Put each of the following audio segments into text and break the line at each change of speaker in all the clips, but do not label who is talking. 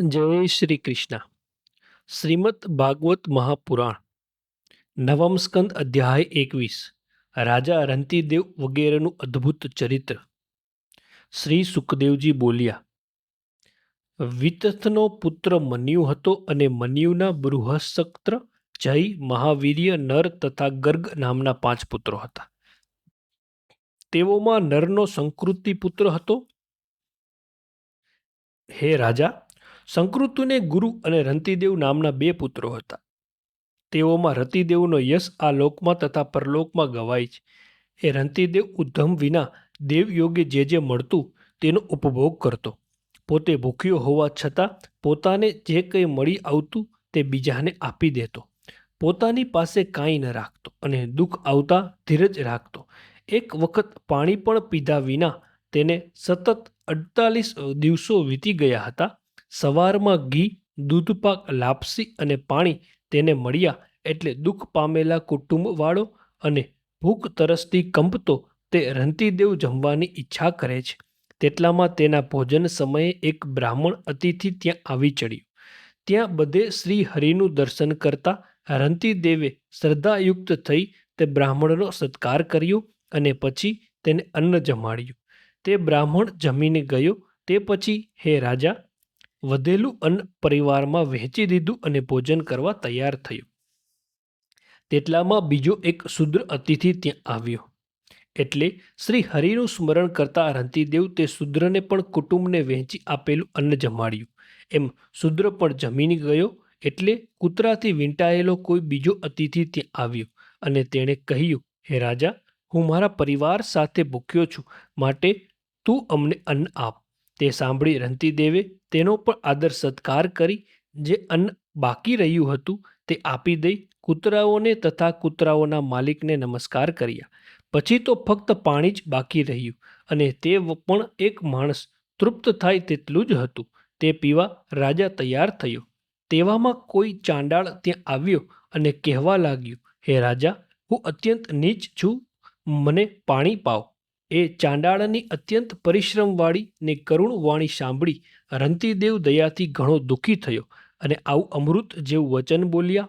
જય શ્રી કૃષ્ણ. શ્રીમદ ભાગવત મહાપુરાણ, નવમ સ્કંદ અધ્યાય એકવીસ, રાજા રંતીદેવ વગેરેનું અદ્ભુત ચરિત્ર. શ્રી સુખદેવજી બોલ્યા, વિતથનો પુત્ર મન્યુ હતો અને મન્યુના બૃહસ્ત્ર જય મહાવીર્ય નર તથા ગર્ગ નામના પાંચ પુત્રો હતા. તેઓમાં નરનો સંકૃતિ પુત્ર હતો. હે રાજા સંકૃતુને ગુરુ અને રંતિદેવ નામના બે પુત્રો હતા. તેઓમાં રતિદેવનો યશ આ લોકમાં તથા પરલોકમાં ગવાય છે. એ રંતિદેવ ઉદ્ધમ વિના દેવયોગે જે જે મળતું તેનો ઉપભોગ કરતો. પોતે ભૂખ્યો હોવા છતાં પોતાને જે કંઈ મળી આવતું તે બીજાને આપી દેતો. પોતાની પાસે કાંઈ ન રાખતો અને દુઃખ આવતા ધીરજ રાખતો. એક વખત પાણી પણ પીધા વિના તેને સતત અડતાલીસ દિવસો વીતી ગયા હતા સવારમાં ઘી દૂધપાક લાપસી અને પાણી તેને મળ્યા એટલે દુઃખ પામેલા કુટુંબવાળો અને ભૂખ તરસથી કંપતો તે રંતીદેવ જમવાની ઈચ્છા કરે છે. તેટલામાં તેના ભોજન સમયે એક બ્રાહ્મણ અતિથિ ત્યાં આવી ચડ્યું. ત્યાં બધે શ્રી હરિનું દર્શન કરતા રંતીદેવે શ્રદ્ધાયુક્ત થઈ તે બ્રાહ્મણનો સત્કાર કર્યો અને પછી તેને અન્ન જમાડ્યું. તે બ્રાહ્મણ જમીને ગયો. તે પછી, હે રાજા વધેલું અન્ન પરિવારમાં વહેંચી દીધું અને ભોજન કરવા તૈયાર થયું. તેટલામાં બીજો એક શુદ્ર અતિથિ ત્યાં આવ્યો. એટલે શ્રી હરિનું સ્મરણ કરતા રંતીદેવ તે શુદ્રને પણ કુટુંબને વહેંચી આપેલું અન્ન જમાડ્યું. એમ શુદ્ર પણ જમીની ગયો એટલે કૂતરાથી વીંટાયેલો કોઈ બીજો અતિથિ ત્યાં આવ્યો અને તેણે કહ્યું, હે રાજા, હું મારા પરિવાર સાથે ભૂખ્યો છું, માટે તું અમને અન્ન આપ. તે સાંભળી રંતીદેવે તેનો પણ આદર સત્કાર કરી, જે અન્ન બાકી રહ્યું હતું તે આપી દઈ કૂતરાઓને તથા કૂતરાઓના માલિકને નમસ્કાર કર્યા. પછી તો ફક્ત પાણી જ બાકી રહ્યું અને તે પણ એક માણસ તૃપ્ત થાય તેટલું જ હતું. તે પીવા રાજા તૈયાર થયો. તેવામાં કોઈ ચાંડાળ ત્યાં આવ્યો અને કહેવા લાગ્યું, હે રાજા, હું અત્યંત નીચ છું. મને પાણી પાવ. એ ચાંડાળાની અત્યંત પરિશ્રમવાળી ને કરુણ વાણી સાંભળી રંતીદેવ દયાથી ઘણો દુઃખી થયો અને આવું અમૃત જેવું વચન બોલ્યા,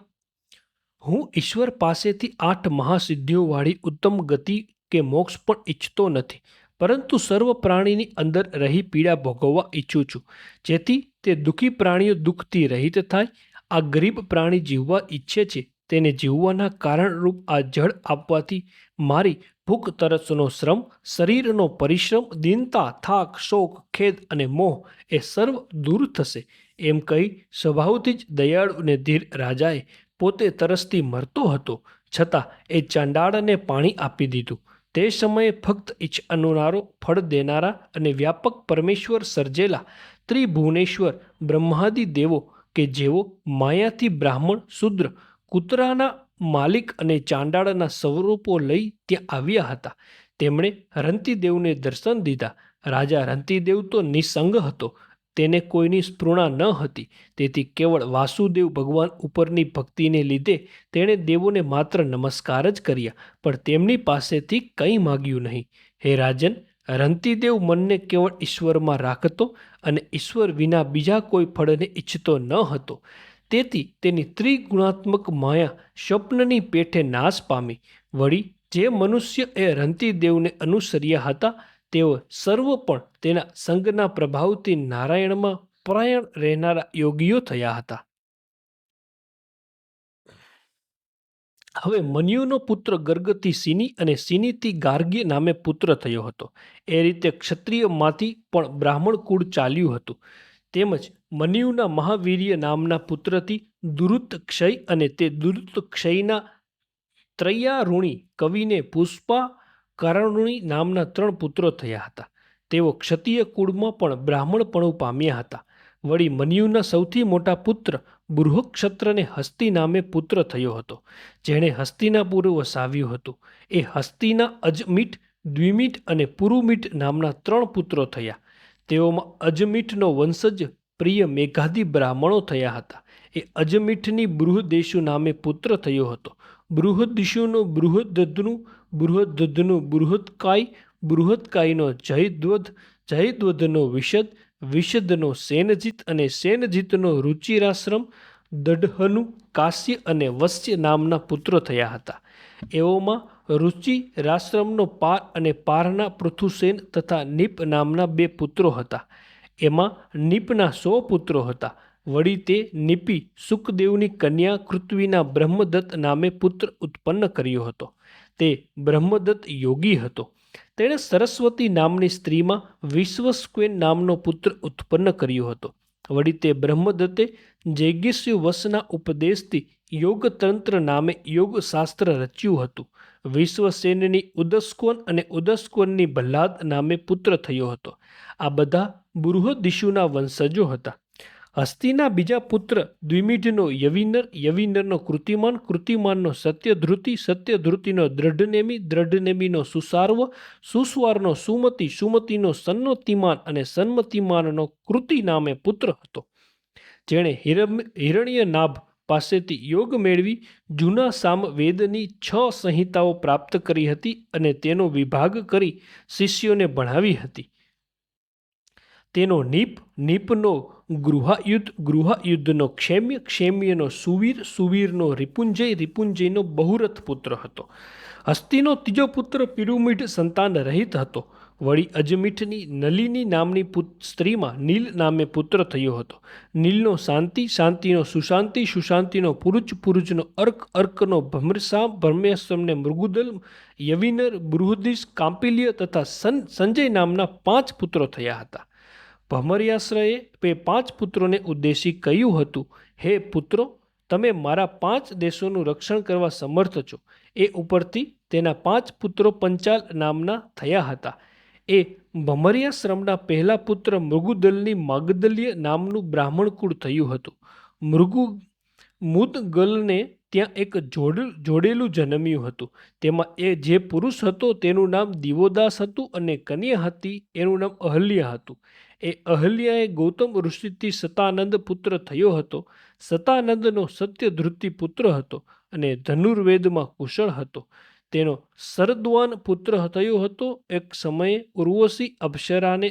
હું ઈશ્વર પાસેથી આઠ મહાસિદ્ધિઓવાળી ઉત્તમ ગતિ કે મોક્ષ પણ ઈચ્છતો નથી, પરંતુ સર્વ પ્રાણીની અંદર રહી પીડા ભોગવવા ઈચ્છું છું, જેથી તે દુઃખી પ્રાણીઓ દુઃખથી રહિત થાય, આ ગરીબ પ્રાણી જીવવા ઈચ્છે છે. તેને જીવવાના કારણરૂપ આ જળ આપવાથી મારી ભૂખ તરસનો શ્રમ, શરીરનો પરિશ્રમ, દીનતા, થાક, શોક, ખેદ અને મોહ એ સર્વ દૂર થશે. એમ કહી સ્વભાવથી જ દયાળુ અને ધીર રાજાએ પોતે તરસથી મરતો હતો. છતાં એ ચાંડાળને પાણી આપી દીધું. તે સમયે ફક્ત ઈચ્છ અનુનારો ફળ દેનારા અને વ્યાપક પરમેશ્વર સર્જેલા ત્રિભુવનેશ્વર બ્રહ્માદિ દેવો કે જેઓ માયાથી બ્રાહ્મણ, શુદ્ર કૂતરાના માલિક અને ચાંડાળાના સ્વરૂપો લઈ ત્યાં આવ્યા હતા. તેમણે રંતીદેવને દર્શન દીધા. રાજા રંતીદેવ તો નિસંગ હતો. તેને કોઈની સ્પૃણા ન હતી. તેથી કેવળ વાસુદેવ ભગવાન ઉપરની ભક્તિને લીધે તેણે દેવોને માત્ર નમસ્કાર જ કર્યા. પણ તેમની પાસેથી કંઈ માગ્યું નહીં. હે રાજન, રંતીદેવ મનને કેવળ ઈશ્વરમાં રાખતો અને ઈશ્વર વિના બીજા કોઈ ફળને ઈચ્છતો ન હતો. તેથી તેની ત્રિગુણાત્મક માયા સ્વપ્નની પેઠે નાશ પામી. વળી જે મનુષ્ય એ રંતીદેવને અનુસર્યા હતા, તેઓ સર્વ પણ તેના સંગના પ્રભાવથી નારાયણમાં પરાયણ રહેનારા યોગીઓ થયા હતા. હવે મન્યુનો પુત્ર ગર્ગથી સિની અને સિનીથી ગાર્ગ્ય નામે પુત્ર થયો હતો. એ રીતે ક્ષત્રિયમાંથી પણ બ્રાહ્મણ કુળ ચાલ્યું હતું. તેમજ મન્યુના મહાવીર્ય નામના પુત્રથી દુરુતક્ષય અને તે દુરુતક્ષયના ક્ષયના ત્રૈયારુણી કવિને પુષ્પા કરણુણી નામના ત્રણ પુત્રો થયા હતા. તેઓ ક્ષત્રિય કુળમાં પણ બ્રાહ્મણપણું પામ્યા હતા. વળી મન્યુના સૌથી મોટા પુત્ર બૃહક્ષત્રને હસ્તી નામે પુત્ર થયો હતો, જેણે હસ્તિનાપુર વસાવ્યું હતું. એ હસ્તિના અજમીઠ દ્વિમીઠ અને પુરુમીઠ નામના ત્રણ પુત્રો થયા. તેઓમાં અજમીઠનો વંશજ પ્રિય મેઘાદી બ્રાહ્મણો થયા હતા. એ અજમીઠની બૃહદેશુ નામે પુત્ર થયો હતો. બૃહદિશુનું બૃહદધ્વનું બૃહદધ્વનું બૃહદકાય, બૃહદકાયનો જયદ્વધ જયદ્વધનો વિશદ, વિશદનો સેનજીત અને સેનજીતનો રુચિરાશ્રમ, દઢહનુ કાશ્ય અને વસ્ય નામના પુત્રો થયા હતા. એઓમાં રુચિ રાશ્રમનો પાર અને પારના પૃથુસેન તથા નિપ નામના બે પુત્રો હતા. એમાં નિપના સો પુત્રો હતા. વળી તે નિપી સુખદેવની કન્યા કૃત્વીના બ્રહ્મદત્ત નામે પુત્ર ઉત્પન્ન કર્યો હતો. તે બ્રહ્મદત્ત યોગી હતો. તેણે સરસ્વતી નામની સ્ત્રીમાં વિશ્વસ્ક્વેન નામનો પુત્ર ઉત્પન્ન કર્યો હતો. વળી તે બ્રહ્મદત્તે જૈગસ્યુ વસના ઉપદેશથી યોગતંત્ર નામે યોગશાસ્ત્ર રચ્યું હતું. વિશ્વસેનની ઉદસ્કોન અને ઉદસ્કોનની ભલ્લાદ નામે પુત્ર થયો હતો. આ બધા બૃહદિશુના વંશજો હતા. હસ્તીના બીજા પુત્ર દ્વિમિઢનો યવિનર, યવિનરનો કૃતિમાન, કૃતિમાનનો સત્યધ્રુતિ, સત્યધ્રુતિનો દ્રઢનેમી, દ્રઢનેમીનો સુસાર્વ, સુસ્વારનો સુમતિ, સુમતિનો સન્મતિમાન અને સન્મતિમાનનો કૃતિ નામે પુત્ર હતો. જેણે હિરણ્ય હિરણ્યનાભ પાસેથી યોગ મેળવી જૂના સામવેદની છ સંહિતાઓ પ્રાપ્ત કરી હતી અને તેનો વિભાગ કરી શિષ્યોને ભણાવી હતી. તેનો નીપ, નીપનો ગૃહાયુદ્ધ, ગૃહાયુદ્ધનો ક્ષેમ્ય, ક્ષેમ્યનો સુવીર, સુવીરનો રિપુંજય, રિપુંજયનો બહુરથ પુત્ર હતો. હસ્તીનો ત્રીજો પુત્ર પિરુમિડ સંતાન રહિત હતો. વળી અજમીઠની નલિની નામની સ્ત્રીમાં નીલ નામે પુત્ર થયો હતો. નીલનો શાંતિ, શાંતિનો સુશાંતિ, સુશાંતિનો પુરુચ, પુરુચનો અર્ક, અર્કનો ભમરસામ, ભમ્રસમને મૃગુદલ, યવિનર, બૃહદિશ, કાંપિલ્ય તથા સન, સંજય નામના પાંચ પુત્રો થયા હતા. ભમર્યાશ્રયે તે પાંચ પુત્રોને ઉદ્દેશી કહ્યું હતું, હે પુત્રો, તમે મારા પાંચ દેશોનું રક્ષણ કરવા સમર્થ છો. એ ઉપરથી તેના પાંચ પુત્રો પંચાલ નામના થયા હતા. એ ભમરિયાશ્રમના પહેલા પુત્ર મૃગુદલની માગદલ્ય નામનું બ્રાહ્મણ કુળ થયું હતું. મૃગુ મુદગલને ત્યાં એક જોડ, જોડેલું જન્મ્યું હતું. તેમાં એ જે પુરુષ હતો તેનું નામ દિવોદાસ હતું અને કન્યા હતી એનું નામ અહલ્યા હતું. એ અહલ્યાએ ગૌતમ ઋષિથી સતાનંદ પુત્ર થયો હતો. સતાનંદનો સત્યધૃતિ પુત્ર હતો અને ધનુર્વેદમાં કુશળ હતો. તેનો સરદ્વાન પુત્ર થયો હતો. એક સમયે ઉર્વશી અપ્સરાને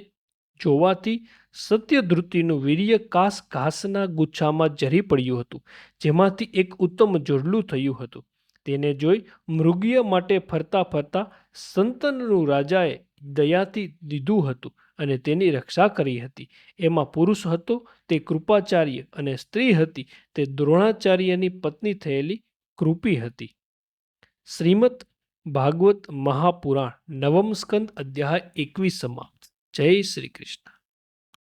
જોવાથી સત્યધૃતિનું વીર્ય કાસ ઘાસના ગુચ્છામાં ઝરી પડ્યું હતું, જેમાંથી એક ઉત્તમ જોડલું થયું હતું. તેને જોઈ મૃગીય માટે ફરતા ફરતા સંતનનું રાજાએ દયાથી દીધું હતું અને તેની રક્ષા કરી હતી. એમાં પુરુષ હતો, તે કૃપાચાર્ય અને સ્ત્રી હતી, તે દ્રોણાચાર્યની પત્ની થયેલી કૃપી હતી. શ્રીમદ ભાગવત મહાપુરાણ નવમ સ્કંદ અધ્યાય એકવીસ સમાપ્ત. જય શ્રી કૃષ્ણ.